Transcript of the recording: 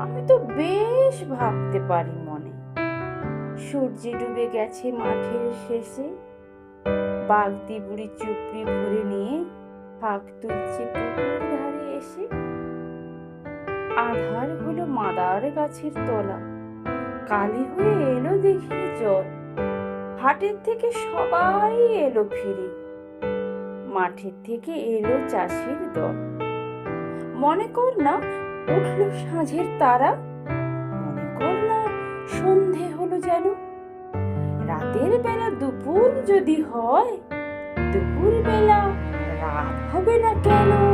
আমি তো বেশ ভাবতে পারি মনে। সূর্য ডুবে গেছে মাঠের শেষে। বাগদি বুড়ি চুপড়ি ভরে নিয়ে ফাঁক তুলছে পুকুর ধারে এসে। আধার হলো মাদার গাছের তলা। কালি হয়ে এলো দেখি জল। হাটের থেকে সবাই এলো ফিরে। মাঠের থেকে এলো চাষির দল। মনে কর না উঠল সাঁঝের তারা। মনে করলাম সন্ধে হলো যেন। রাতের বেলা দুপুর যদি হয় দুপুর বেলা রাত হবে না কেন?